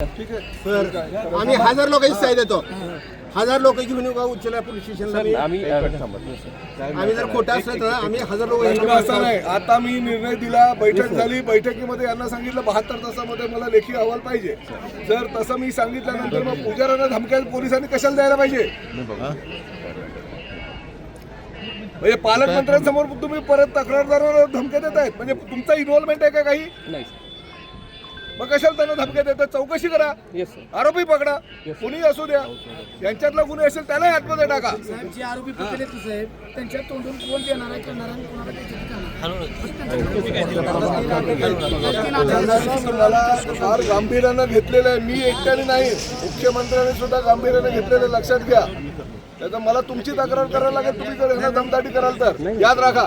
Sir आम्ही हजार लोकांची साई देतो. हजार लोक घेऊन येऊ का उच्चला पोलीस स्टेशनला? आम्ही? आम्ही जर खोटं असलं तर आम्ही हजार लोक असं नाही. आता मी निर्णय दिला बैठक झाली. बैठकीमध्ये यांना सांगितलं बहात्तर तासामध्ये मला लेखी अहवाल पाहिजे. जर तसं मी सांगितल्यानंतर मग पुजाऱ्यांना धमक्या पोलिसांनी कशाला द्यायला पाहिजे? म्हणजे पालकमंत्र्यांसमोर तुम्ही परत तक्रारदाराला धमक्या देत आहेत म्हणजे तुमचा इन्व्हॉल्वमेंट आहे का काही? नाही मग कशाला त्यांना धमक्या देतात चौकशी करा. येस सर आरोपी पकडा. कुणी असू द्या. यांच्यातला गुन्हे असेल त्यालाही आतमध्ये टाका. जे आरोपी पकडले तू साहेब त्यांच्या तोंडून कोण देणार आहे करणार आणि कोणाला त्याच्यात मला फार गांभीर्यानं घेतलेलं आहे. मी एकट्याने नाही. मुख्यमंत्र्यांनी सुद्धा गांभीर्याने घेतलेलं लक्षात घ्या. त्याचा मला तुमची तक्रार करायला लागेल. तुम्ही जर यांना दमदाटी कराल तर. याद राखा.